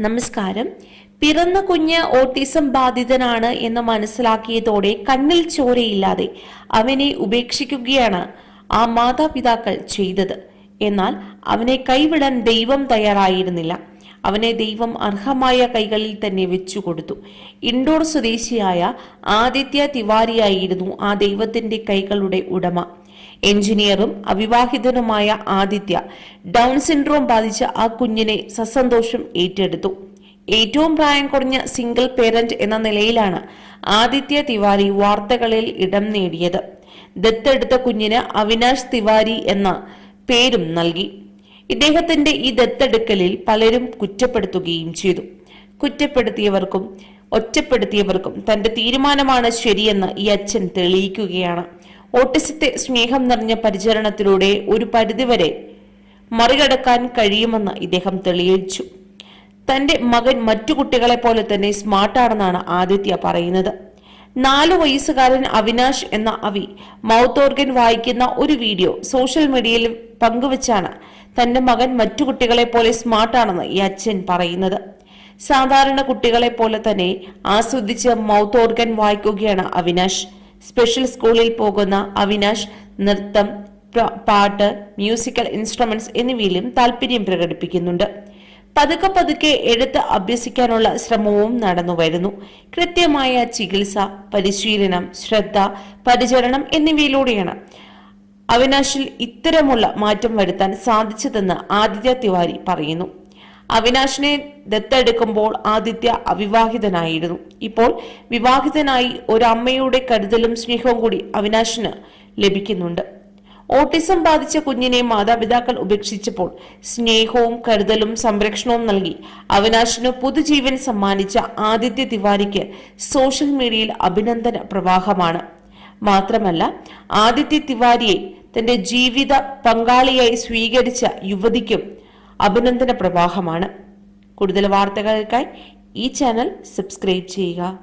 നമസ്കാരം. പിറന്ന കുഞ്ഞ് ഓട്ടിസം ബാധിതനാണ് എന്ന് മനസ്സിലാക്കിയതോടെ കണ്ണിൽ ചോരയില്ലാതെ അവനെ ഉപേക്ഷിക്കുകയാണ് ആ മാതാപിതാക്കൾ ചെയ്തത്. എന്നാൽ അവനെ കൈവിടാൻ ദൈവം തയ്യാറായിരുന്നില്ല. അവനെ ദൈവം അർഹമായ കൈകളിൽ തന്നെ വെച്ചു കൊടുത്തു ഇൻഡോർ സ്വദേശിയായ ആദിത്യ തിവാരിയായിരുന്നു ആ ദൈവത്തിന്റെ കൈകളുടെ ഉടമ. എഞ്ചിനീയറും അവിവാഹിതനുമായ ആദിത്യ ഡൗൺ സിൻഡ്രോം ബാധിച്ച ആ കുഞ്ഞിനെ സസന്തോഷം ഏറ്റെടുത്തു. ഏറ്റവും പ്രായം കുറഞ്ഞ സിംഗിൾ പേരന്റ് എന്ന നിലയിലാണ് ആദിത്യ തിവാരി വാർത്തകളിൽ ഇടം നേടിയത്. ദത്തെടുത്ത കുഞ്ഞിന് അവിനാശ് തിവാരി എന്ന പേരും നൽകി. ഇദ്ദേഹത്തിന്റെ ഈ ദത്തെടുക്കലിൽ പലരും കുറ്റപ്പെടുത്തുകയും ചെയ്തു. കുറ്റപ്പെടുത്തിയവർക്കും ഒറ്റപ്പെടുത്തിയവർക്കും തന്റെ തീരുമാനമാണ് ശരിയെന്ന് ഈ അച്ഛൻ തെളിയിക്കുകയാണ്. ഓട്ടിസത്തെ സ്നേഹം നിറഞ്ഞ പരിചരണത്തിലൂടെ ഒരു പരിധിവരെ മറികടക്കാൻ കഴിയുമെന്ന് ഇദ്ദേഹം തെളിയിച്ചു. തന്റെ മകൻ മറ്റു കുട്ടികളെ പോലെ തന്നെ സ്മാർട്ടാണെന്നാണ് ആദിത്യ പറയുന്നത്. നാലു വയസ്സുകാരൻ അവിനാഷ് എന്ന അവി മൗത്ത് ഓർഗൻ വായിക്കുന്ന ഒരു വീഡിയോ സോഷ്യൽ മീഡിയയിൽ പങ്കുവച്ചാണ് തന്റെ മകൻ മറ്റു കുട്ടികളെ പോലെ സ്മാർട്ടാണെന്ന് ഈ അച്ഛൻ പറയുന്നത്. സാധാരണ കുട്ടികളെ പോലെ തന്നെ ആസ്വദിച്ച് മൗത്ത് ഓർഗൻ വായിക്കുകയാണ് അവിനാശ് സ്പെഷ്യൽ സ്കൂളിൽ പോകുന്ന അവിനാശ് നൃത്തം പാട്ട് മ്യൂസിക്കൽ ഇൻസ്ട്രുമെന്റ്സ് എന്നിവയിലും താല്പര്യം പ്രകടിപ്പിക്കുന്നുണ്ട്. പതുക്കെ പതുക്കെ എഴുത്ത് അഭ്യസിക്കാനുള്ള ശ്രമവും നടന്നു വരുന്നു. കൃത്യമായ ചികിത്സ പരിശീലനം ശ്രദ്ധ പരിചരണം എന്നിവയിലൂടെയാണ് അവിനാശിൽ ഇത്തരമുള്ള മാറ്റം വരുത്താൻ സാധിച്ചതെന്ന് ആദിത്യ തിവാരി പറയുന്നു. അവിനാശിനെ ദത്തെടുക്കുമ്പോൾ ആദിത്യ അവിവാഹിതനായിരുന്നു. ഇപ്പോൾ വിവാഹിതനായി ഒരു അമ്മയുടെ കരുതലും സ്നേഹവും കൂടി അവിനാശിന് ലഭിക്കുന്നുണ്ട്. ഓട്ടിസം ബാധിച്ച കുഞ്ഞിനെ മാതാപിതാക്കൾ ഉപേക്ഷിച്ചപ്പോൾ സ്നേഹവും കരുതലും സംരക്ഷണവും നൽകി അവിനാശിന് പുതുജീവൻ സമ്മാനിച്ച ആദിത്യ തിവാരിക്ക് സോഷ്യൽ മീഡിയയിൽ അഭിനന്ദന പ്രവാഹമാണ്. മാത്രമല്ല ആദിത്യ തിവാരിയെ തന്റെ ജീവിത പങ്കാളിയായി സ്വീകരിച്ച യുവതിക്കും അഭിനന്ദന പ്രവാഹമാണ് കൂടുതൽ വാർത്തകൾക്കായി ഈ ചാനൽ സബ്സ്ക്രൈബ് ചെയ്യുക.